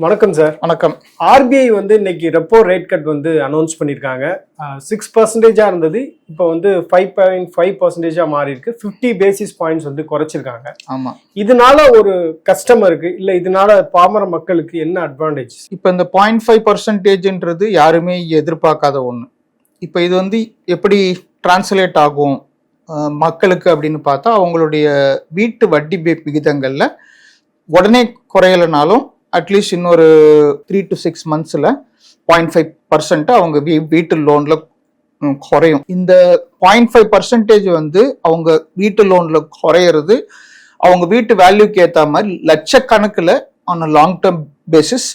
வணக்கம் சார் வணக்கம். ஆர்பிஐ வந்து இன்னைக்கு ரெப்போ ரேட் கட் வந்து அனௌன்ஸ் பண்ணியிருக்காங்க. சிக்ஸ் பர்சன்டேஜாக இருந்தது. இப்போ வந்து ஃபைவ் பாயிண்ட் ஃபைவ் பர்சன்டேஜாக மாறி இருக்கு ஃபிஃப்டி பேசிஸ் பாயிண்ட்ஸ் வந்து குறைச்சிருக்காங்க. ஆமா. இதனால ஒரு கஸ்டமருக்கு இல்லை இதனால பாமர மக்களுக்கு என்ன அட்வான்டேஜ் இப்போ இந்த பாயிண்ட் ஃபைவ் பர்சன்டேஜ்ன்றது யாருமே எதிர்பார்க்காத ஒன்று இப்போ இது வந்து எப்படி டிரான்ஸ்லேட் ஆகும் மக்களுக்கு அப்படின்னு பார்த்தா அவங்களுடைய வீட்டு வட்டி விகிதங்கள்ல உடனே குறையலைனாலும் அட்லீஸ்ட் இன்னொரு த்ரீ டு சிக்ஸ் மந்த்ஸில் பாயிண்ட் ஃபைவ் பர்சன்ட் அவங்க வீ வீட்டு லோனில் குறையும். இந்த பாயிண்ட் ஃபைவ் பர்சன்டேஜ் வந்து அவங்க வீட்டு லோனில் குறையிறது அவங்க வீட்டு வேல்யூக்கு ஏற்ற மாதிரி லட்சக்கணக்கில் on long term basis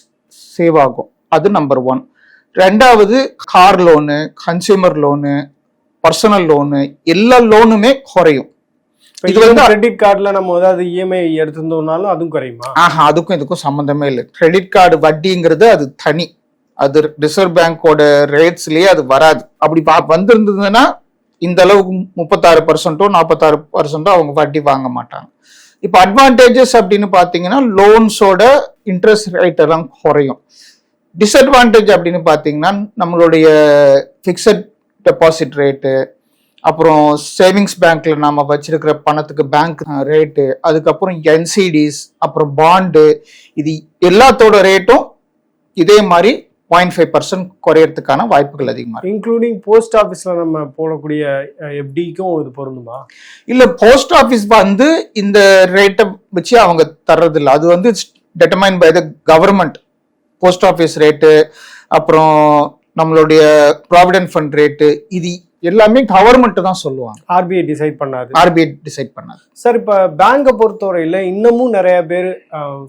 save ஆகும். அது நம்பர் ஒன் ரெண்டாவது car loan consumer loan personal loan எல்லா லோனுமே குறையும். இது வந்து கிரெடிட் கார்டில் நம்ம ஏதாவது இஎம்ஐ எடுத்திருந்தோம்னாலும் அதுவும் குறையுமா? ஆஹா அதுக்கும் இதுக்கும் சம்மந்தமே இல்லை. கிரெடிட் கார்டு வட்டிங்கிறது அது தனி. அது ரிசர்வ் பேங்கோட ரேட்ஸ்லயே அது வராது. அப்படி வந்திருந்ததுன்னா இந்த அளவுக்கு முப்பத்தாறு பர்சன்ட்டோ நாற்பத்தாறு பர்சன்ட்டோ அவங்க வட்டி வாங்க மாட்டாங்க. இப்போ அட்வான்டேஜஸ் அப்படின்னு பார்த்தீங்கன்னா லோன்ஸோட இன்ட்ரெஸ்ட் ரேட் எல்லாம் குறையும். டிஸ்அட்வான்டேஜ் அப்படின்னு பார்த்தீங்கன்னா நம்மளுடைய ஃபிக்ஸட் டெபாசிட் ரேட்டு அப்புறம் சேவிங்ஸ் பேங்க்ல நாம வச்சிருக்கிற பணத்துக்கு பேங்க் ரேட்டு அதுக்கப்புறம் என்சிடிஸ் அப்புறம் பாண்டு இது எல்லாத்தோட ரேட்டும் இதே மாதிரி பாயிண்ட் ஃபைவ் பர்சன்ட் குறையறதுக்கான வாய்ப்புகள் அதிகமாக இருக்கு. இன்க்ளூடிங் போஸ்ட் ஆஃபீஸில் நம்ம போடக்கூடிய எஃப்டிக்கும் இது பொருந்துமா? இல்ல போஸ்ட் ஆஃபீஸ் வந்து இந்த ரேட்டை வச்சு அவங்க தர்றது இல்ல அது வந்து determine by the government post office rate அப்புறம் நம்மளுடைய ப்ராவிடென்ட் ஃபண்ட் ரேட்டு இது எல்லாமே கவர்மெண்ட் தான் சொல்லுவாங்க. ஆர்பிஐ டிசைட் பண்ணாது. ஆர்பிஐ டிசைட் பண்ணாது. சார் இப்போ பேங்கை பொறுத்தவரையில் இன்னமும் நிறைய பேர்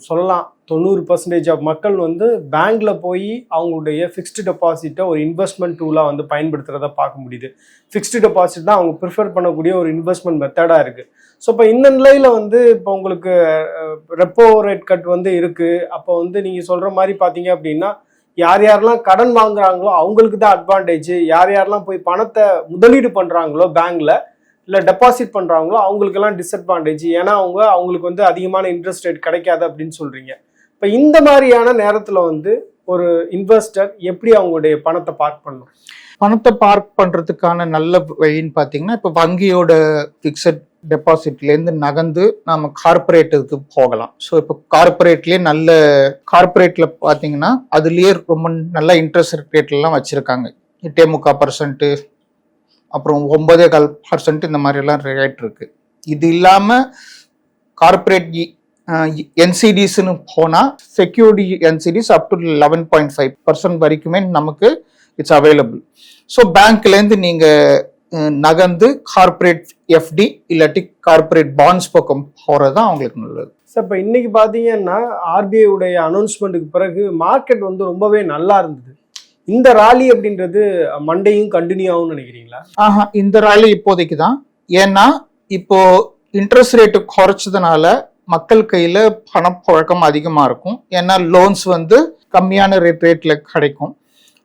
சொல்லலாம். தொண்ணூறு பர்சன்டேஜ் ஆஃப் மக்கள் வந்து பேங்க்ல போய் அவங்களுடைய ஃபிக்ஸ்டு டெபாசிட்டை ஒரு இன்வெஸ்ட்மெண்ட் டூலாக வந்து பயன்படுத்துறத பார்க்க முடியுது. ஃபிக்ஸ்டு டெபாசிட் தான் அவங்க ப்ரிஃபர் பண்ணக்கூடிய ஒரு இன்வெஸ்ட்மெண்ட் மெத்தடாக இருக்கு. ஸோ இப்போ இந்த நிலையில வந்து இப்போ உங்களுக்கு ரெப்போ ரேட் கட் வந்து இருக்கு. அப்போ வந்து நீங்கள் சொல்ற மாதிரி பார்த்தீங்க அப்படின்னா யார் யாரெல்லாம் கடன் வாங்குறாங்களோ அவங்களுக்கு தான் அட்வான்டேஜ் யார் யாரெல்லாம் போய் பணத்தை முதலீடு பண்ணுறாங்களோ பேங்க்கில் இல்லை டெபாசிட் பண்ணுறாங்களோ அவங்களுக்கெல்லாம் டிஸ்அட்வான்டேஜ் ஏன்னா அவங்க அவங்களுக்கு வந்து அதிகமான இன்ட்ரெஸ்ட் ரேட் கிடைக்காது அப்படின்னு சொல்கிறீங்க இப்போ இந்த மாதிரியான நேரத்தில் வந்து ஒரு இன்வெஸ்டர் எப்படி அவங்களுடைய பணத்தை பார்க் பண்ணணும்? பணத்தை பார்க் பண்ணுறதுக்கான நல்ல வழின்னு பார்த்தீங்கன்னா இப்போ வங்கியோட ஃபிக்ஸட் டெபாசிட்லேருந்து நகர்ந்து நம்ம கார்பரேட்டுக்கு போகலாம். ஸோ இப்போ கார்பரேட்லேயே நல்ல கார்பரேட்டில் பார்த்தீங்கன்னா அதுலேயே ரொம்ப நல்ல இன்ட்ரெஸ்ட் ரேட்லாம் வச்சுருக்காங்க. எட்டே முக்கால் பர்சன்ட்டு அப்புறம் ஒன்பதே கால் பர்சன்ட் இந்த மாதிரிலாம் ரேட் இருக்கு. இது இல்லாமல் கார்பரேட் என்சிடிஸ்னு போனால் security NCDs up to eleven point five percent வரைக்குமே நமக்கு இட்ஸ் அவைலபிள் ஸோ பேங்க்லேருந்து நீங்கள் நகர்ந்து கார்ப்பரேட் எஃப்டி இல்லாட்டி கார்ப்பரேட் பாண்ட்ஸ் பக்கம் போகிறது தான் அவங்களுக்கு நல்லது. சார் இப்போ இன்னைக்கு பார்த்தீங்கன்னா ஆர்பிஐ உடைய அனௌன்ஸ்மெண்ட்டுக்கு பிறகு மார்க்கெட் வந்து ரொம்பவே நல்லா இருந்தது. இந்த ராலி அப்படின்றது மண்டேயும் கண்டினியூ ஆகும்னு நினைக்கிறீங்களா? ஆஹா இந்த ராலி இப்போதைக்கு தான். ஏன்னா இப்போ இன்ட்ரெஸ்ட் ரேட்டு குறைச்சதுனால மக்கள் கையில் பணப்புழக்கம் அதிகமாக இருக்கும். ஏன்னா லோன்ஸ் வந்து கம்மியான ரேட் ரேட்டில் கிடைக்கும்.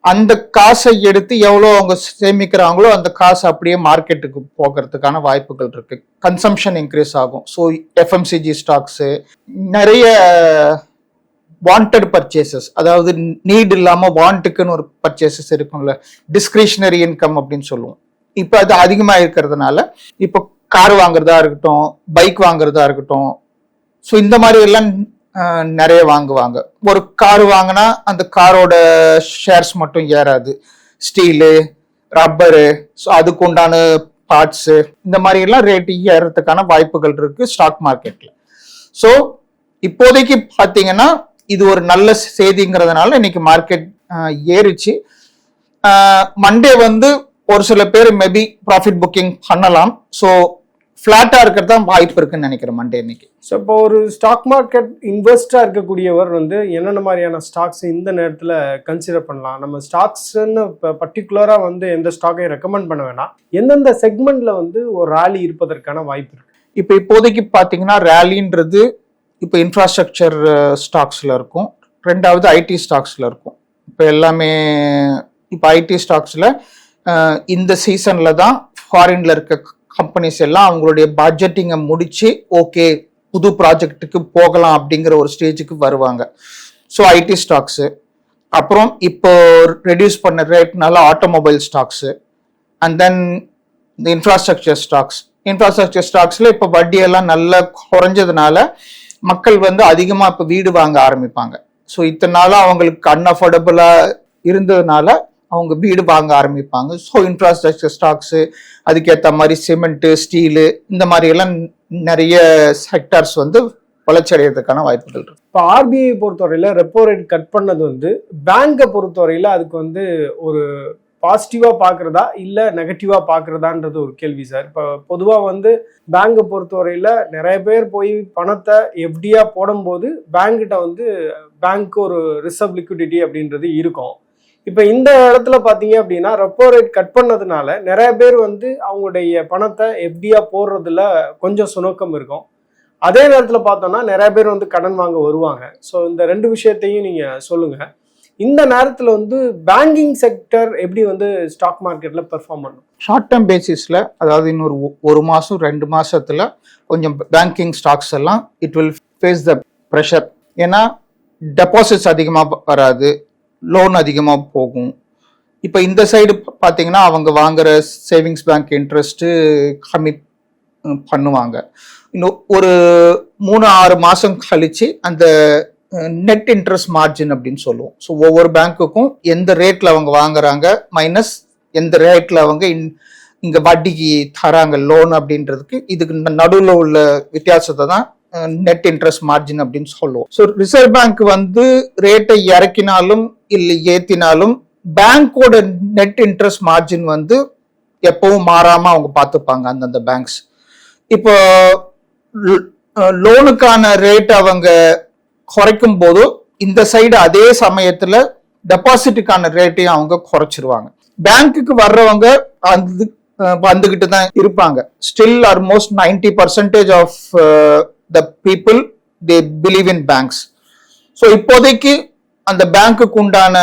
அந்த காசை எடுத்து எவ்வளோ அவங்க சேமிக்கிறாங்களோ அந்த காசு அப்படியே மார்க்கெட்டுக்கு போகிறதுக்கான வாய்ப்புகள் இருக்கு. கன்சம்ஷன் இன்க்ரீஸ் ஆகும். ஸோ எஃப்எம்சிஜி ஸ்டாக்ஸு நிறைய வாண்டட் பர்ச்சேசஸ் அதாவது நீட் இல்லாமல் வாண்ட்டுக்குன்னு ஒரு பர்ச்சேசஸ் இருக்கும்ல டிஸ்கிரிஷனரி இன்கம் அப்படின்னு சொல்லுவோம். இப்போ அது அதிகமாக இருக்கிறதுனால இப்போ கார் வாங்குறதா இருக்கட்டும் பைக் வாங்குறதா இருக்கட்டும் ஸோ இந்த மாதிரி எல்லாம் நிறைய வாங்குவாங்க. ஒரு கார் வாங்கினா அந்த காரோட ஷேர்ஸ் மட்டும் ஏறாது. ஸ்டீலு ரப்பரு ஸோ அதுக்கு உண்டான பார்ட்ஸு இந்த மாதிரி எல்லாம் ரேட் ஏறதுக்கான வாய்ப்புகள் இருக்கு ஸ்டாக் மார்க்கெட்டில் ஸோ இப்போதைக்கு பார்த்தீங்கன்னா இது ஒரு நல்ல செய்திங்கிறதுனால இன்னைக்கு மார்க்கெட் ஏறிச்சு. மண்டே வந்து ஒரு சில பேர் மேபி ப்ராஃபிட் புக்கிங் பண்ணலாம். ஸோ ஃப்ளாட்டாக இருக்கிறது தான் வாய்ப்பு இருக்குன்னு நினைக்கிறேன் மண்டே இன்னைக்கு ஸோ இப்போ ஒரு ஸ்டாக் மார்க்கெட் இன்வெஸ்டாக இருக்கக்கூடியவர் வந்து என்னென்ன மாதிரியான ஸ்டாக்ஸ் இந்த நேரத்தில் கன்சிடர் பண்ணலாம்? நம்ம ஸ்டாக்ஸ்ன்னு இப்போ பர்டிகுலராக வந்து எந்த ஸ்டாக்கையும் ரெக்கமெண்ட் பண்ண வேணாம். எந்தெந்த செக்மெண்ட்ல வந்து ஒரு ராலி இருப்பதற்கான வாய்ப்பு இருக்கு? இப்போ இப்போதைக்கு பார்த்தீங்கன்னா ரேலின்றது இப்போ இன்ஃப்ராஸ்ட்ரக்சர் ஸ்டாக்ஸில் இருக்கும். ரெண்டாவது ஐடி ஸ்டாக்ஸில் இருக்கும். இப்போ எல்லாமே இப்போ ஐடி ஸ்டாக்ஸில் இந்த சீசனில் தான் ஃபாரின்ல இருக்க கம்பெனிஸ் எல்லாம் அவங்களுடைய பட்ஜெட்டிங்கை முடிச்சு ஓகே புது ப்ராஜெக்ட்டுக்கு போகலாம் அப்படிங்கிற ஒரு ஸ்டேஜுக்கு வருவாங்க. ஸோ ஐடி ஸ்டாக்ஸு அப்புறம் இப்போ ரெடியூஸ் பண்ண ரேட்னால ஆட்டோமொபைல் ஸ்டாக்ஸு அண்ட் தென் இந்த இன்ஃப்ராஸ்ட்ரக்சர் ஸ்டாக்ஸ் இன்ஃப்ராஸ்ட்ரக்சர் ஸ்டாக்ஸில் இப்போ வட்டியெல்லாம் நல்லா குறைஞ்சதுனால மக்கள் வந்து அதிகமாக இப்போ வீடு வாங்க ஆரம்பிப்பாங்க. ஸோ இத்தனை நாளாக அவங்களுக்கு அன்அஃபோர்டபுளாக இருந்ததுனால அவங்க வீடு வாங்க ஆரம்பிப்பாங்க. ஸோ இன்ஃப்ராஸ்ட்ரக்சர் ஸ்டாக்ஸு அதுக்கேற்ற மாதிரி சிமெண்ட்டு ஸ்டீலு இந்த மாதிரியெல்லாம் நிறைய செக்டர்ஸ் வந்து வளர்ச்சி அடைகிறதுக்கான வாய்ப்புகள் இருக்கு. இப்போ ஆர்பிஐ பொறுத்தவரையில் ரெப்போ ரேட் கட் பண்ணது வந்து பேங்கை பொறுத்தவரையில் அதுக்கு வந்து ஒரு பாசிட்டிவாக பார்க்குறதா இல்லை நெகட்டிவாக பார்க்குறதான்றது ஒரு கேள்வி சார் இப்போ பொதுவாக வந்து பேங்கை பொறுத்தவரையில் நிறைய பேர் போய் பணத்தை எஃப்டியாக போடும்போது பேங்க்கிட்ட வந்து பேங்க் ஒரு ரிசர்வ் லிக்விடிட்டி அப்படின்றது இருக்கும். இப்போ இந்த இடத்துல பார்த்தீங்க அப்படின்னா ரெப்போ ரேட் கட் பண்ணதுனால நிறைய பேர் வந்து அவங்களுடைய பணத்தை எப்படியா போடுறதுல கொஞ்சம் சுணக்கம் இருக்கும். அதே நேரத்தில் பார்த்தோம்னா நிறைய பேர் வந்து கடன் வாங்க வருவாங்க. ஸோ இந்த ரெண்டு விஷயத்தையும் நீங்கள் சொல்லுங்க. இந்த நேரத்தில் வந்து பேங்கிங் செக்டர் எப்படி வந்து ஸ்டாக் மார்க்கெட்டில் பெர்ஃபார்ம் பண்ணும்? ஷார்ட் டேர்ம் பேசிஸில் அதாவது இன்னொரு ஒரு மாதம் ரெண்டு மாதத்தில் கொஞ்சம் பேங்கிங் ஸ்டாக்ஸ் எல்லாம் it will face the pressure ஏன்னா டெபாசிட்ஸ் அதிகமாக வராது. லோன் அதிகமாக போகும். இப்போ இந்த சைடு பார்த்தீங்கன்னா அவங்க வாங்குற சேவிங்ஸ் பேங்க் இன்ட்ரெஸ்ட்டு கம்மி பண்ணுவாங்க. இன்னும் ஒரு மூணு ஆறு மாதம் கழித்து அந்த நெட் இன்ட்ரெஸ்ட் மார்ஜின் அப்படின்னு சொல்லுவோம். ஸோ ஒவ்வொரு பேங்க்குக்கும் எந்த ரேட்டில் அவங்க வாங்குறாங்க மைனஸ் எந்த ரேட்டில் அவங்க இன் இங்கே வட்டிக்கு தராங்க லோன் அப்படின்றதுக்கு இதுக்கு நடுவில் உள்ள வித்தியாசத்தை தான் நெட் இன்ட்ரெஸ்ட் மார்ஜின் அப்படின்னு சொல்லுவோம். ஸோ ரிசர்வ் பேங்க் வந்து ரேட்டை இறக்கினாலும் இல்லை ஏற்றினாலும் பேங்க்கோட நெட் இன்ட்ரெஸ்ட் மார்ஜின் வந்து எப்பவும் மாறாம அவங்க பார்த்துப்பாங்க அந்தந்த பேங்க்ஸ் இப்போ லோனுக்கான ரேட் அவங்க குறைக்கும் போது இந்த சைடு அதே சமயத்துல டெபாசிட்டுக்கான ரேட்டையும் அவங்க குறைச்சிருவாங்க. பேங்க்குக்கு வர்றவங்க வந்து வந்துகிட்டு தான் இருப்பாங்க. Still almost ninety percentage of the people they believe in banks so இப்போதைக்கு அந்த பேங்க்குக்கு உண்டான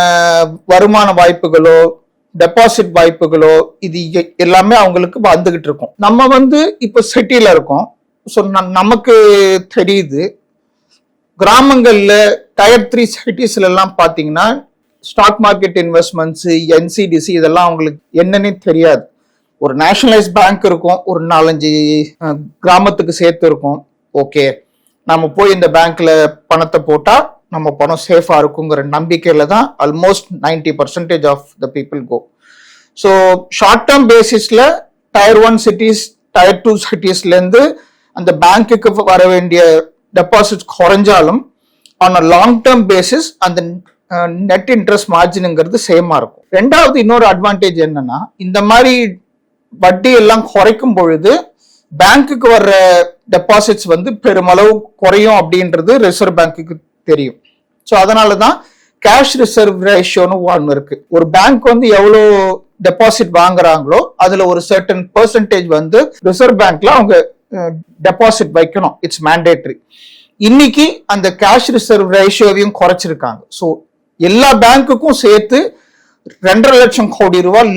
வருமான வாய்ப்புகளோ டெபாசிட் வாய்ப்புகளோ இது எ- எல்லாமே அவங்களுக்கு வந்துகிட்டு இருக்கும். நம்ம வந்து இப்போ சிட்டியில இருக்கோம். ஸோ நமக்கு தெரியுது. கிராமங்கள்ல டயர் த்ரீ சிட்டிஸ்ல எல்லாம் பாத்தீங்கன்னா ஸ்டாக் மார்க்கெட் இன்வெஸ்ட்மெண்ட்ஸ் என்சிடிசி இதெல்லாம் அவங்களுக்கு என்னன்னே தெரியாது. ஒரு நேஷனலைஸ் பேங்க் இருக்கும். ஒரு நாலஞ்சு கிராமத்துக்கு சேர்த்து இருக்கும். ஓகே நம்ம போய் இந்த பேங்க்ல பணத்தை போட்டா நம்ம பணம் சேஃபாக இருக்குங்கிற நம்பிக்கையில் தான் almost ninety percentage of the people go so short term பேசிஸில் tier one cities tier two சிட்டிஸ்லேருந்து அந்த பேங்க்குக்கு வர வேண்டிய deposits குறைஞ்சாலும் on a long term basis அந்த நெட் இன்ட்ரெஸ்ட் மார்ஜினுங்கிறது சேமாக இருக்கும். ரெண்டாவது இன்னொரு அட்வான்டேஜ் என்னன்னா இந்த மாதிரி வட்டி எல்லாம் குறைக்கும் பொழுது பேங்க்குக்கு வர்ற டெபாசிட்ஸ் வந்து பெருமளவு குறையும் அப்படின்றது ரிசர்வ் பேங்க்குக்கு தெரியும். ஸோ அதனால தான் கேஷ் ரிசர்வ் ரேஷியோன்னு ஒன்று இருக்கு. ஒரு பேங்க் வந்து எவ்வளோ டெபாசிட் வாங்குறாங்களோ அதுல ஒரு சர்டன் பெர்சன்டேஜ் வந்து ரிசர்வ் பேங்க்ல அவங்க டெபாசிட் வைக்கணும். இட்ஸ் மேண்டேட்ரி இன்னைக்கு அந்த கேஷ் ரிசர்வ் ரேஷியோவையும் குறைச்சிருக்காங்க. ஸோ எல்லா பேங்க்குக்கும் சேர்த்து ரெண்டரை லட்சம் கோடி ரூபாய்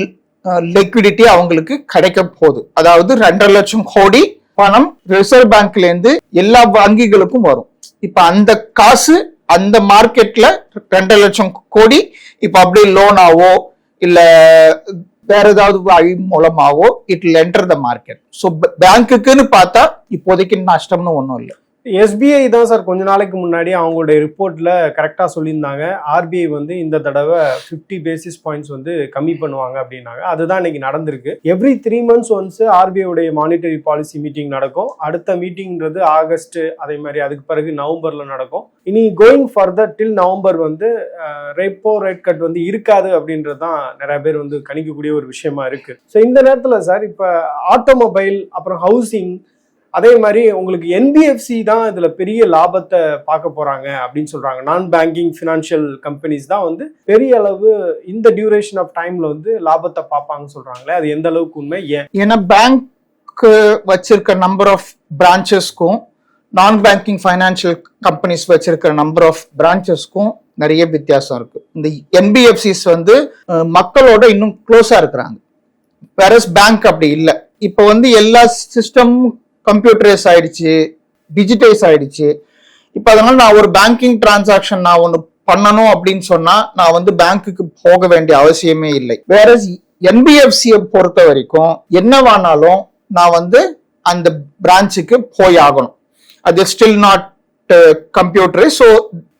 லிக்விடிட்டி அவங்களுக்கு கிடைக்க போகுது. அதாவது ரெண்டரை லட்சம் கோடி பணம் ரிசர்வ் பேங்க்ல இருந்து எல்லா வங்கிகளுக்கும் வரும். இப்ப அந்த காசு அந்த மார்க்கெட்ல ரெண்டரை லட்சம் கோடி இப்ப அப்படியே லோனாவோ இல்ல வேற ஏதாவது வழி மூலமாவோ it enter the market so பேங்க்குக்குன்னு பார்த்தா இப்போதைக்கு நஷ்டம்னு ஒன்றும் இல்லை. எஸ்பிஐ தான் சார் கொஞ்ச நாளைக்கு முன்னாடி அவங்களுடைய ரிப்போர்ட்ல கரெக்டாக சொல்லியிருந்தாங்க. ஆர்பிஐ வந்து இந்த தடவை ஃபிஃப்டி பேசிஸ் பாயிண்ட்ஸ் வந்து கம்மி பண்ணுவாங்க அப்படின்னாங்க. அதுதான் இன்னைக்கு நடந்திருக்கு. Every three months once RBI உடைய மானிட்டரி பாலிசி மீட்டிங் நடக்கும். அடுத்த மீட்டிங்ன்றது ஆகஸ்ட் அதே மாதிரி அதுக்கு பிறகு நவம்பர்ல நடக்கும். இனி கோயிங் ஃபர்தர் டில் நவம்பர் வந்து ரெப்போ ரேட் கட் வந்து இருக்காது அப்படின்றது தான் நிறைய பேர் வந்து கணிக்கக்கூடிய ஒரு விஷயமா இருக்கு. ஸோ இந்த நேரத்தில் சார் இப்போ ஆட்டோமொபைல் அப்புறம் ஹவுசிங் அதே மாதிரி உங்களுக்கு என்பிஎஃப்சி தான் இதுல பெரிய லாபத்தை பார்க்க போறாங்க அப்படின்னு சொல்றாங்க. நான் பேங்கிங் ஃபினான்ஷியல் கம்பெனிஸ் தான் வந்து பெரிய அளவு இந்த டியூரேஷன் ஆஃப் டைம்ல வந்து லாபத்தை பார்ப்பாங்கன்னு சொல்றாங்களே. அது எந்த அளவுக்கு உண்மை? ஏன்? ஏன்னா பேங்க் வச்சிருக்க நம்பர் ஆஃப் பிரான்ச்சஸ்க்கும் நான் பேங்கிங் ஃபைனான்சியல் கம்பெனிஸ் வச்சிருக்கிற நம்பர் ஆஃப் பிரான்ச்சஸ்க்கும் நிறைய வித்தியாசம் இருக்கு. இந்த என்பிஎஃப்சிஸ் வந்து மக்களோட இன்னும் க்ளோஸா இருக்கிறாங்க. வேறஸ் பேங்க் அப்படி இல்லை. இப்போ வந்து எல்லா சிஸ்டமும் கம்ப்யூட்டரைஸ் ஆயிடுச்சு டிஜிட்டைஸ் ஆயிடுச்சு. இப்போ அதனால நான் ஒரு பேங்கிங் டிரான்சாக்ஷன் நான் ஒன்று பண்ணணும் அப்படின்னு சொன்னா நான் வந்து பேங்க்குக்கு போக வேண்டிய அவசியமே இல்லை. வேற என்பிஎஃப்சியை பொறுத்த வரைக்கும் என்னவானாலும் நான் வந்து அந்த பிரான்ச்சுக்கு போய் ஆகணும். அது ஸ்டில் நாட் கம்ப்யூட்டர் ஸோ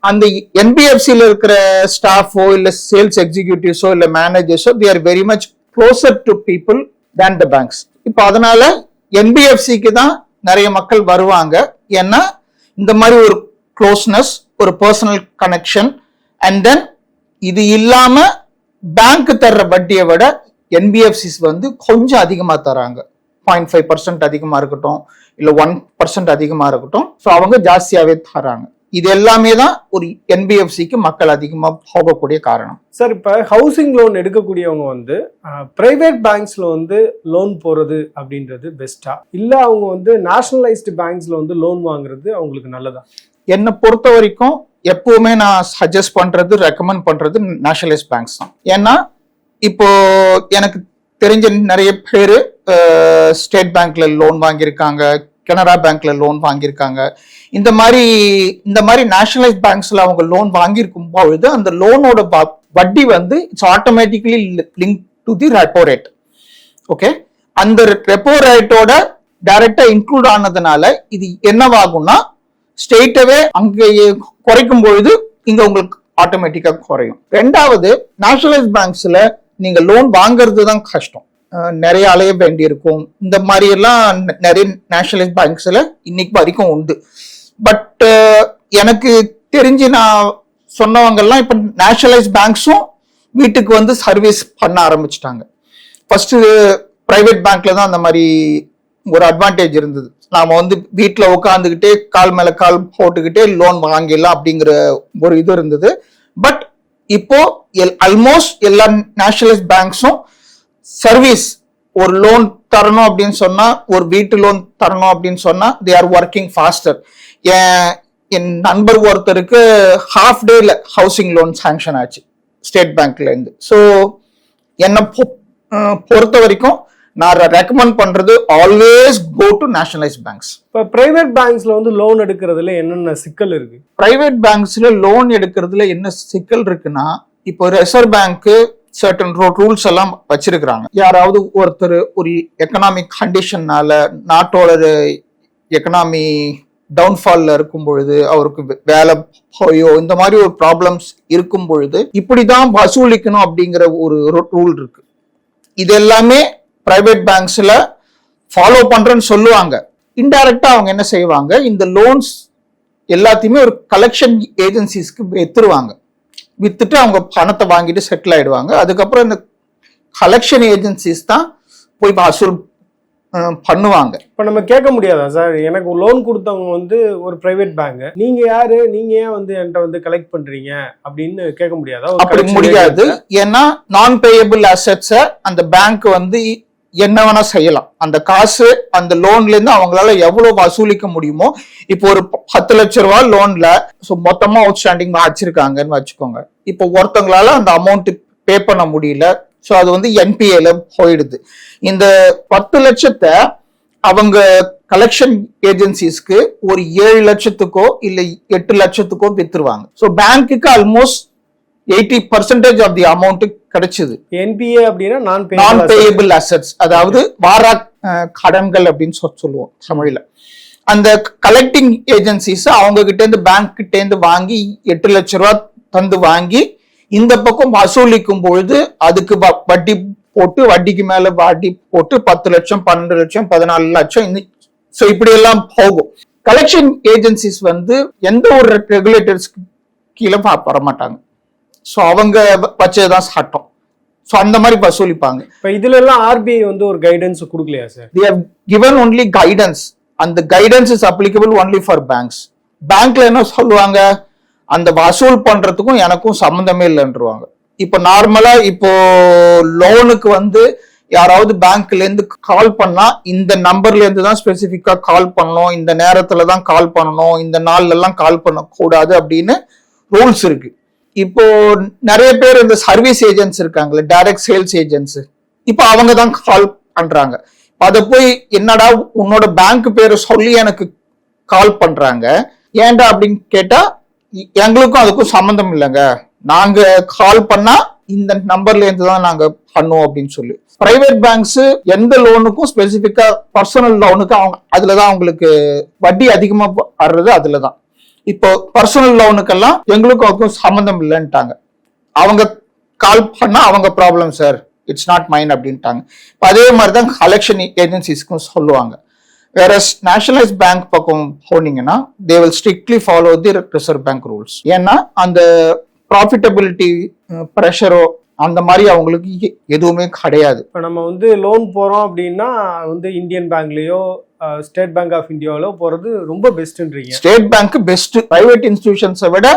அந்த என்பிஎஃப்சியில் இருக்கிற ஸ்டாஃபோ இல்லை சேல்ஸ் எக்ஸிக்யூட்டிவ்ஸோ இல்லை மேனேஜர்ஸோ they are very much closer to people than the banks இப்போ அதனால என்பிஎஃப்சிக்கு தான் நிறைய மக்கள் வருவாங்க. ஏன்னா இந்த மாதிரி ஒரு க்ளோஸ்னஸ் ஒரு பர்சனல் கனெக்ஷன் அண்ட் தென் இது இல்லாம பேங்க் தர்ற வட்டியை விட என்பிஎஃப்சிஸ் வந்து கொஞ்சம் அதிகமா தராங்க. பாயிண்ட் ஃபைவ் பர்சன்ட் அதிகமா இருக்கட்டும் இல்ல ஒன் பர்சன்ட் அதிகமா இருக்கட்டும். ஸோ அவங்க ஜாஸ்தியாவே தராங்க. இது எல்லாமே தான் ஒரு என்பிஎஃப்சிக்கு மக்கள் அதிகமா போகக்கூடிய காரணம். சார் இப்போ ஹவுசிங் லோன் எடுக்கக்கூடியவங்க வந்து பிரைவேட் பேங்க்ஸ்ல வந்து லோன் போறது அப்படின்றது பெஸ்டா இல்ல அவங்க வந்து நேஷனலைஸ்டு பேங்க்ஸ்ல வந்து லோன் வாங்குறது அவங்களுக்கு நல்லதா? என்னை பொறுத்த வரைக்கும் எப்பவுமே நான் சஜஸ்ட் பண்றது ரெக்கமெண்ட் பண்றது நேஷனலைஸ் பேங்க்ஸ் தான். ஏன்னா இப்போ எனக்கு தெரிஞ்ச நிறைய பேர் ஸ்டேட் பேங்க்ல லோன் வாங்கியிருக்காங்க கனரா பேங்க்ல லோன் வாங்கியிருக்காங்க. இந்த மாதிரி இந்த மாதிரி நேஷனலைஸ் பேங்க்ஸ்ல அவங்க லோன் வாங்கியிருக்கும் பொழுது அந்த லோனோட வட்டி வந்து it's automatically link to the repo rate okay அந்த ரெப்போ ரேட்டோட டைரக்டா இன்க்ளூட் ஆனதுனால இது என்னவாகும்னா ஸ்டேட்டவே அங்கேயே குறைக்கும் பொழுது இங்க உங்களுக்கு ஆட்டோமேட்டிக்கா குறையும். ரெண்டாவது நேஷனலைஸ் பேங்க்ஸ்ல நீங்க லோன் வாங்குறது தான் கஷ்டம். நிறைய அலைய வேண்டி இருக்கும் இந்த மாதிரி எல்லாம் நிறைய நேஷனலைஸ் பேங்க்ஸில் இன்னைக்கு வரைக்கும் உண்டு. பட் எனக்கு தெரிஞ்சு நான் சொன்னவங்கெல்லாம் இப்போ நேஷனலைஸ் பேங்க்ஸும் வீட்டுக்கு வந்து சர்வீஸ் பண்ண ஆரம்பிச்சிட்டாங்க. ஃபர்ஸ்ட் பிரைவேட் பேங்க்ல தான் அந்த மாதிரி ஒரு அட்வான்டேஜ் இருந்தது. நாம வந்து வீட்டில் உட்காந்துக்கிட்டே கால் மேலே கால் போட்டுக்கிட்டே லோன் வாங்கிடலாம் அப்படிங்கிற ஒரு இது இருந்தது. பட் இப்போ ஆல்மோஸ்ட் எல்லா நேஷனலைஸ் பேங்க்ஸும் சர்வீஸ் ஒரு லோன் தரணும் அப்படின்னு சொன்னா ஒரு வீட்டு லோன் தரணும் அப்படின்னு சொன்னா தே ஆர் ஒர்க்கிங் ஃபாஸ்டர் என் நண்பர் ஒருத்தருக்கு ஹாஃப் டேல ஹவுசிங் லோன் சாங்ஷன் ஆச்சு ஸ்டேட் பேங்க்ல இருந்து. ஸோ என்னை பொறுத்த வரைக்கும் நான் ரெக்கமெண்ட் பண்றது always go to nationalise banks இப்போ பிரைவேட் பேங்க்ஸ்ல வந்து லோன் எடுக்கிறதுல என்னென்ன சிக்கல் இருக்கு? பிரைவேட் பேங்க்ஸ்ல லோன் எடுக்கிறதுல என்ன சிக்கல் இருக்குன்னா இப்போ ரிசர்வ் பேங்க் சர்டன் ரூல்ஸ் எல்லாம் வச்சிருக்கிறாங்க. யாராவது ஒருத்தர் ஒரு எக்கனாமிக் கண்டிஷன்னால நாட்டோட எக்கனாமி டவுன்ஃபால்ல இருக்கும் பொழுது அவருக்கு வே- வேலை போயோ இந்த மாதிரி ஒரு ப்ராப்ளம்ஸ் இருக்கும் பொழுது இப்படிதான் வசூலிக்கணும் அப்படிங்கிற ஒரு ரூல் இருக்கு. இது எல்லாமே பிரைவேட் பேங்க்ஸ்ல ஃபாலோ பண்றேன்னு சொல்லுவாங்க. இன்டைரக்டா அவங்க என்ன செய்வாங்க? இந்த லோன்ஸ் எல்லாத்தையுமே ஒரு கலெக்ஷன் ஏஜென்சிஸ்க்கு எத்துருவாங்க வித்துட்டு அவங்க பணத்தை வாங்கிட்டு செட்டில் ஆயிடுவாங்க. அதுக்கப்புறம் இந்த கலெக்ஷன் ஏஜென்சிஸ் தான் போய் வசூல் பண்ணுவாங்க. இப்போ நம்ம கேட்க முடியாதா சார்? எனக்கு லோன் கொடுத்தவங்க வந்து ஒரு பிரைவேட் பேங்க் நீங்க யாரு? நீங்க ஏன் வந்து என்கிட்ட வந்து கலெக்ட் பண்றீங்க? அப்படின்னு கேட்க முடியாதா? அப்படி முடியாது? ஏன்னா நான் பேயபிள் அசட்ஸ அந்த பேங்க் வந்து என்ன வேணா செய்யலாம். அந்த காசு அந்த லோன்ல இருந்து அவங்களால எவ்வளவு வசூலிக்க முடியுமோ இப்போ ஒரு பத்து லட்ச ரூபாய் லோன்ல ஸோ மொத்தமா அவுட் ஸ்டாண்டிங் வச்சிருக்காங்கன்னு வச்சுக்கோங்க. இப்போ ஒருத்தவங்களால அந்த அமௌண்ட் பே பண்ண முடியல. ஸோ அது வந்து என்பிஏல போயிடுது. இந்த பத்து லட்சத்தை அவங்க கலெக்ஷன் ஏஜென்சிஸ்க்கு ஒரு ஏழு லட்சத்துக்கோ இல்லை எட்டு லட்சத்துக்கோ வித்துருவாங்க. ஸோ பேங்க்குக்கு almost eighty percentage of the amount கிடைச்சது. என்பிஏ அப்படின்னா நான் நான் பேயபிள் அசட்ஸ் அதாவது வாரா கடன்கள் அப்படின்னு சொல்லி சொல்லுவோம் தமிழ்ல. அந்த கலெக்டிங் ஏஜென்சிஸ் அவங்க கிட்ட இருந்து பேங்க் கிட்ட இருந்து வாங்கி எட்டு லட்ச ரூபா தந்து வாங்கி இந்த பக்கம் வசூலிக்கும் பொழுது அதுக்கு வட்டி போட்டு வட்டிக்கு மேல வட்டி போட்டு பத்து லட்சம் பன்னெண்டு லட்சம் பதினாலு லட்சம் ஸோ இப்படி எல்லாம் போகும். கலெக்ஷன் ஏஜென்சிஸ் வந்து எந்த ஒரு ரெகுலேட்டர்ஸ்க்கு கீழே வரமாட்டாங்க. ஸோ அவங்க வச்சதுதான் சட்டம். ஸோ அந்த மாதிரி வசூலிப்பாங்க. இப்போ இதுல எல்லாம் ஆர்பிஐ வந்து ஒரு கைடன்ஸ் கொடுக்கலையா sir they have given only guidance. அந்த guidance is applicable only for banks பேங்க்ல என்ன சொல்லுவாங்க? அந்த வசூல் பண்றதுக்கும் எனக்கும் சம்மந்தமே இல்லைன்றவாங்க. இப்போ நார்மலா இப்போ லோனுக்கு வந்து யாராவது பேங்க்ல இருந்து கால் பண்ணா இந்த நம்பர்ல இருந்து தான் ஸ்பெசிஃபிக்கா கால் பண்ணணும். இந்த நேரத்துல தான் கால் பண்ணணும். இந்த நாள்ல எல்லாம் கால் பண்ணக்கூடாது அப்படின்னு ரூல்ஸ் இருக்கு. இப்போ நிறைய பேர் இந்த சர்வீஸ் ஏஜென்ட்ஸ் இருக்காங்களே டைரக்ட் சேல்ஸ் ஏஜென்ட்ஸ் இப்போ அவங்க தான் கால் பண்றாங்க அதை போய் என்னடா உன்னோட பேங்க் பேரை சொல்லி எனக்கு கால் பண்றாங்க. ஏன்டா அப்படின்னு கேட்டா எங்களுக்கும் அதுக்கும் சம்மந்தம் இல்லைங்க. நாங்க கால் பண்ணா இந்த நம்பர்ல இருந்து தான் நாங்க பண்ணுவோம் அப்படின்னு சொல்லி. பிரைவேட் பேங்க்ஸ் எந்த லோனுக்கும் ஸ்பெசிபிக்கா பர்சனல் லோனுக்கு அவங்க அதுலதான் அவங்களுக்கு வட்டி அதிகமா வர்றது அதுலதான். இப்போ பர்சனல் லோனுக்கெல்லாம் எங்களுக்கும் அதுக்கும் சம்மந்தம் இல்லைன்ட்டாங்க. அவங்க கால் பண்ணா அவங்க problem sir it's not mine அப்படின்ட்டாங்க. இப்போ அதே மாதிரி தான் கலெக்ஷன் ஏஜென்சிஸ்க்கும் சொல்லுவாங்க. வேற நேஷனலைஸ் பேங்க் பக்கம் போனீங்கன்னா they will strictly follow the reserve bank rules ஏன்னா அந்த ப்ராஃபிட்டபிலிட்டி ப்ரெஷரோ அந்த மாதிரி அவங்களுக்கு எதுவுமே கிடையாது. இப்போ நம்ம வந்து லோன் போகிறோம் அப்படின்னா வந்து இந்தியன் பேங்க்லேயோ ஸ்டேட் பேங்க் ஆஃப் இந்தியாவிலோ போகிறது ரொம்ப பெஸ்ட்டுன்றீங்க ஸ்டேட் பேங்க் பெஸ்ட் பிரைவேட் இன்ஸ்டிடியூஷன்ஸை விட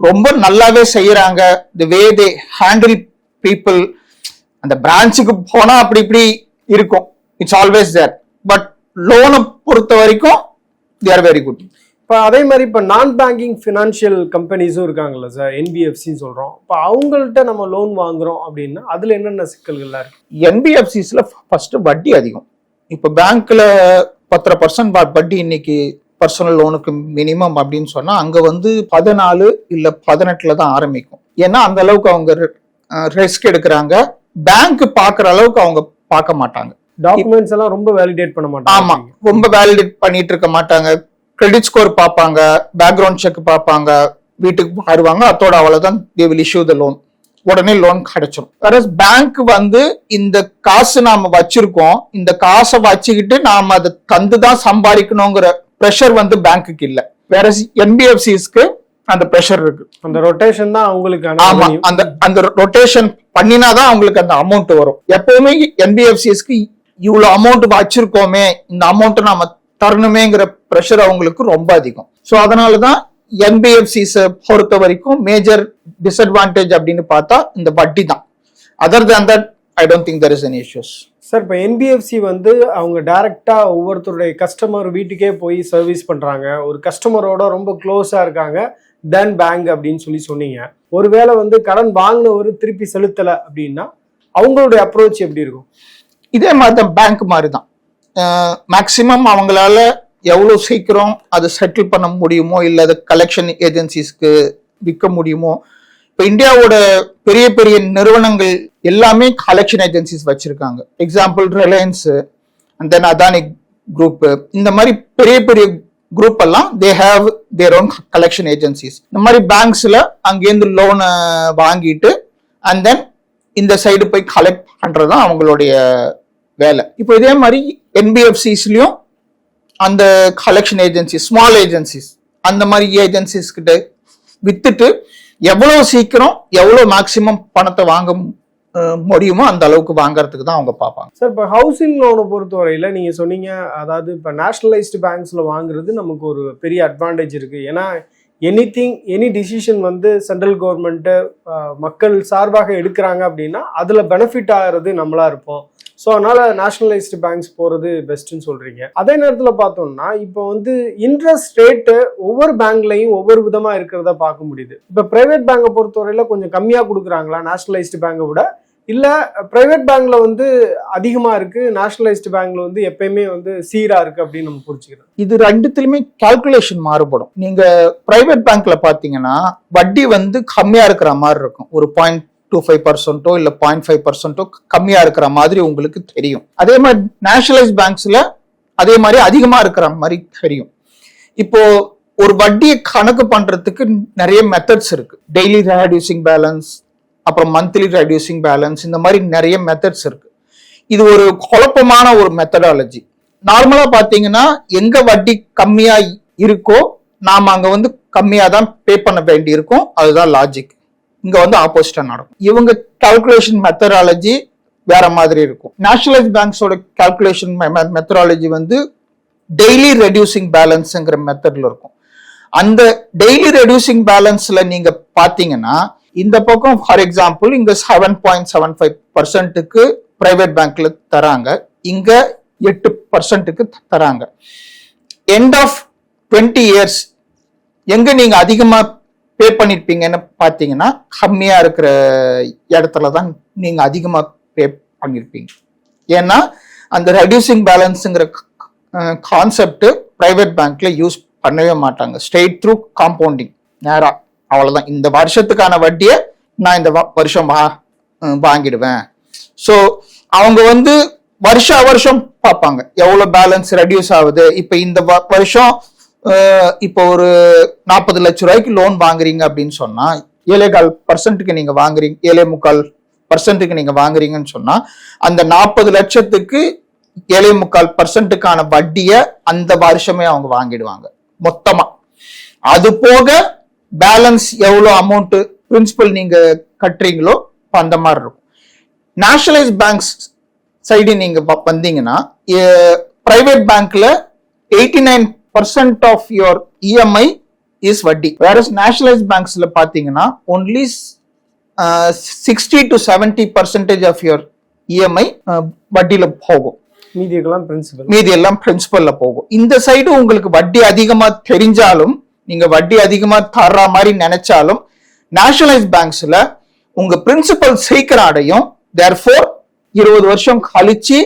ரொம்ப நல்லாவே செய்யறாங்க. தி வே தே ஹேண்டில் பீப்புள் அந்த பிரான்ச்சுக்கு போனா அப்படி இப்படி இருக்கும். இட்ஸ் ஆல்வேஸ் தேர் பட் லோனை பொறுத்த வரைக்கும் தே ஆர் வெரி குட் இப்போ அதே மாதிரி இப்போ நான் பேங்கிங் ஃபினான்ஷியல் கம்பெனிஸும் இருக்காங்கல்ல சார் என்பிஎஃப்சின்னு சொல்கிறோம் இப்போ அவங்கள்ட்ட நம்ம லோன் வாங்குறோம் அப்படின்னா அதில் என்னென்ன சிக்கல்கள்லாம் இருக்கு? என்பிஎஃப்சிஸ்ல ஃபர்ஸ்ட் வட்டி அதிகம். இப்போ பேங்க்ல பத்தரை பர்சன்ட் வட்டி இன்னைக்கு பர்சனல் லோனுக்கு மினிமம் அப்படின்னு சொன்னா அங்க வந்து பதினாலு இல்ல பதினெட்டுல தான் ஆரம்பிக்கும். ஏன்னா அந்த அளவுக்கு அவங்க ரிஸ்க் எடுக்கிறாங்க. பேங்க் பாக்குற அளவுக்கு அவங்க பார்க்க மாட்டாங்க. டாக்குமெண்ட்ஸ் எல்லாம் ரொம்ப வேலிடேட் பண்ண ஆமா மாட்டாங்க ரொம்ப வேலிடேட் பண்ணிட்டு இருக்க மாட்டாங்க. கிரெடிட் ஸ்கோர் பார்ப்பாங்க பேக்ரவுண்ட் செக் பார்ப்பாங்க வீட்டுக்கு வருவாங்க அதோட அவ்வளவுதான் they will issue the loan உடனே லோன் கிடைச்சிரும். வேற பேங்க் வந்து இந்த காசு நாம வச்சிருக்கோம் இந்த காசை வச்சுக்கிட்டு நாம அதை தந்து தான் சம்பாதிக்கணுங்கிற ப்ரெஷர் வந்து பேங்க்குக்கு இல்ல. வேற என்பிஎஃப்சிஸ்க்கு அந்த ப்ரெஷர் இருக்கு. அந்த ரொட்டேஷன் தான் அவங்களுக்கான ஆமா. அந்த அந்த ரொட்டேஷன் பண்ணினாதான் அவங்களுக்கு அந்த அமௌண்ட் வரும். எப்பவுமே என்பிஎஃப்சிஸ்க்கு இவ்வளவு அமௌண்ட் வச்சிருக்கோமே இந்த அமௌண்ட் நாம தரணுமேங்கிற ப்ரெஷர் அவங்களுக்கு ரொம்ப அதிகம். ஸோ அதனாலதான் என்பிஎஃப்சிஸ் பொறுத்த வரைக்கும் மேஜர் டிஸ்அட்வான்டேஜ் அப்படின்னு பார்த்தா இந்த வட்டி தான். Other than that I don't think there is any issues sir இப்போ என்பிஎஃப்சி வந்து அவங்க டைரக்டா ஒவ்வொருத்தருடைய கஸ்டமர் வீட்டுக்கே போய் சர்வீஸ் பண்றாங்க. ஒரு கஸ்டமரோட ரொம்ப க்ளோஸா இருக்காங்க. தென் பேங்க் அப்படின்னு சொல்லி சொன்னீங்க. ஒருவேளை வந்து கடன் வாங்கினவர் திருப்பி செலுத்தல அப்படின்னா அவங்களுடைய அப்ரோச் எப்படி இருக்கும்? இதே மாதிரி தான் பேங்க் மாதிரி தான் மேக்சிமம் அவங்களால எவ்வளோ சீக்கிரம் அதை செட்டில் பண்ண முடியுமோ இல்லை அது கலெக்ஷன் ஏஜென்சிஸ்க்கு விற்க முடியுமோ இப்போ இந்தியாவோட பெரிய பெரிய நிறுவனங்கள் எல்லாமே கலெக்ஷன் ஏஜென்சிஸ் வச்சுருக்காங்க. Example Reliance and then Adani group இந்த மாதிரி பெரிய பெரிய குரூப் எல்லாம் they have their own collection agencies இந்த மாதிரி பேங்க்ஸில் அங்கேருந்து லோனை வாங்கிட்டு அண்ட் தென் இந்த சைடு போய் கலெக்ட் பண்ணுறது தான் அவங்களுடைய வேலை. இப்போ இதே மாதிரி என்பிஎஃப்சிஸ்லேயும் அந்த கலெக்ஷன் ஏஜென்சி ஸ்மால் ஏஜென்சிஸ் அந்த மாதிரி ஏஜென்சிஸ் கிட்ட வித்துட்டு எவ்வளவு சீக்கிரம் எவ்வளவு மேக்சிமம் பணத்தை வாங்க முடியுமோ அந்த அளவுக்கு வாங்குறதுக்கு தான் அவங்க பார்ப்பாங்க. சார் இப்போ ஹவுசிங் லோனை பொறுத்தவரையில் நீங்கள் சொன்னீங்க அதாவது இப்போ நேஷனலைஸ்டு பேங்க்ஸில் வாங்குறது நமக்கு ஒரு பெரிய அட்வான்டேஜ் இருக்குது ஏன்னா எனி திங் எனி டிசிஷன் வந்து சென்ட்ரல் கவர்மெண்ட்டு மக்கள் சார்பாக எடுக்கிறாங்க அப்படின்னா அதில் பெனிஃபிட் ஆகிறது நம்மளா இருப்போம். ஸோ அதனால் நேஷனலைஸ்டு பேங்க்ஸ் போகிறது பெஸ்ட்டுன்னு சொல்கிறீங்க அதே நேரத்தில் பார்த்தோம்னா இப்போ வந்து இன்ட்ரெஸ்ட் ரேட்டு ஒவ்வொரு பேங்க்லையும் ஒவ்வொரு விதமாக இருக்கிறத பார்க்க முடியுது. இப்போ ப்ரைவேட் பேங்கை பொறுத்தவரையில் கொஞ்சம் கம்மியாக கொடுக்குறாங்களா? நேஷனலைஸ்டு பேங்கை விட இல்லை ப்ரைவேட் பேங்க்ல வந்து அதிகமாக இருக்கு. நேஷனலைஸ்டு பேங்க்ல வந்து எப்பயுமே வந்து சீராக இருக்கு அப்படின்னு நம்ம புரிச்சுக்கிறோம் இது ரெண்டுத்துலையுமே கால்குலேஷன் மாறுபடும். நீங்க ப்ரைவேட் பேங்க்ல பாத்தீங்கன்னா வட்டி வந்து கம்மியாக இருக்கிற மாதிரி இருக்கும். ஒரு பாயிண்ட் டூ ஃபைவ் பர்சன்ட்டோ இல்லை பாயிண்ட் ஃபைவ் பர்சன்ட்டோ கம்மியாக இருக்கிற மாதிரி உங்களுக்கு தெரியும். அதே மாதிரி நேஷனலைஸ் பேங்க்ஸில் அதே மாதிரி அதிகமாக இருக்கிற மாதிரி தெரியும். இப்போ ஒரு வட்டியை கணக்கு பண்ணுறதுக்கு நிறைய மெத்தட்ஸ் இருக்கு. டெய்லி ரெடியூசிங் பேலன்ஸ் அப்புறம் மந்த்லி ரெடியூசிங் பேலன்ஸ் இந்த மாதிரி நிறைய மெத்தட்ஸ் இருக்கு. இது ஒரு குழப்பமான ஒரு மெத்தடாலஜி நார்மலா பாத்தீங்கன்னா எங்க வட்டி கம்மியா இருக்கோ நாம அங்க வந்து கம்மியா தான் பே பண்ண வேண்டி இருக்கும் அதுதான் லாஜிக் இங்க வந்து ஆப்போசிட்டா நடக்கும். இவங்க கால்குலேஷன் மெத்தடாலஜி வேற மாதிரி இருக்கும். நேஷனலைஸ் பேங்க்ஸோட கால்குலேஷன் மெத்தடாலஜி வந்து டெய்லி ரெடியூசிங் பேலன்ஸ்ங்கிற மெத்தட்ல இருக்கும். அந்த டெய்லி ரெடியூசிங் பேலன்ஸ்ல நீங்க பாத்தீங்கன்னா இந்த பக்கம் ஃபார் எக்ஸாம்பிள் இங்க செவன் பாயிண்ட் செவன் ஃபைவ் பர்சன்ட்டுக்கு பிரைவேட் பேங்க்ல தராங்க. இங்க எட்டு பர்சன்ட்டுக்கு தராங்க. எண்ட் ஆஃப் டுவெண்ட்டி இயர்ஸ் எங்க நீங்க அதிகமா பே பண்ணிருப்பீங்கன்னு பாத்தீங்கன்னா கம்மியா இருக்கிற இடத்துல தான் நீங்க அதிகமா பே பண்ணிருப்பீங்க. ஏன்னா அந்த ரெடியூசிங் பேலன்ஸுங்கிற கான்செப்ட் பிரைவேட் பேங்க்ல யூஸ் பண்ணவே மாட்டாங்க. ஸ்ட்ரெயிட் த்ரூ காம்பவுண்டிங் நேராக அவ்வளவுதான். இந்த வருஷத்துக்கான வட்டியை நான் இந்த வ- வருஷம் வா வாங்கிடுவேன். ஸோ அவங்க வந்து வருஷ வருஷம் பார்ப்பாங்க. எவ்வளவு பேலன்ஸ் ரெடியூஸ் ஆகுது? இப்போ இந்த வ- வருஷம் இப்போ ஒரு நாற்பது லட்ச ரூபாய்க்கு லோன் வாங்குறீங்க அப்படின்னு சொன்னா ஏழே கால் பர்சன்ட்டுக்கு நீங்க வாங்குறீங்க ஏழே முக்கால் பர்சன்ட்டுக்கு நீங்க வாங்குறீங்கன்னு சொன்னா அந்த நாற்பது லட்சத்துக்கு ஏழே முக்கால் பர்சன்ட்டுக்கான வட்டியை அந்த வருஷமே அவங்க வாங்கிடுவாங்க. மொத்தமா. அது போக பேலன்ஸ் எவ்வளோ அமௌண்ட் பிரின்சிபல் நீங்க கட்டுறீங்களோ அப்ப அந்த மாதிரி இருக்கும். நேஷனலைஸ் பேங்க்ஸ் சைடு நீங்க வ- வந்தீங்கன்னா பிரைவேட் பேங்க்ல eighty nine percent of your EMI is வட்டி. வேற நேஷனலைஸ் பேங்க்ஸ்ல பாத்தீங்கன்னா only sixty to seventy percentage of your EMI வட்டியில போகும். மீதிக்கெல்லாம் பிரின்சிபல் மீதி எல்லாம் பிரின்சிபல்ல போகும். இந்த சைடு உங்களுக்கு வட்டி அதிகமா தெரிஞ்சாலும் நீங்க வட்டி அதிகமா தர்ற மாதிரி நினைச்சாலும் நேஷனலைஸ் பேங்க்ஸ்ல உங்க பிரின்சிபல் சீக்கிரம் அடையும் தேர்ஃபோர் இருபது வருஷம் கழிச்சு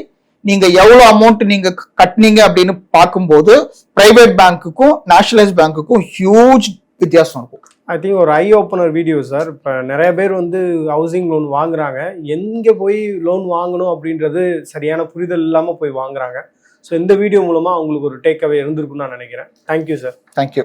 நீங்க எவ்வளவு அமௌண்ட் நீங்க கட்டினீங்க அப்படின்னு பார்க்கும்போது பிரைவேட் பேங்க்குக்கும் நேஷனலைஸ் பேங்க்குக்கும் ஹியூஜ் வித்தியாசம் இருக்கும். ஐ திங்க் ஒரு ஐ ஓப்பனர் வீடியோ சார் இப்போ நிறைய பேர் வந்து ஹவுசிங் லோன் வாங்குறாங்க. எங்கே போய் லோன் வாங்கணும் அப்படின்றது சரியான புரிதல் இல்லாமல் போய் வாங்குறாங்க. ஸோ இந்த வீடியோ மூலமாக அவங்களுக்கு ஒரு டேக் அவே இருந்திருக்கும்னு நான் நினைக்கிறேன். Thank you sir thank you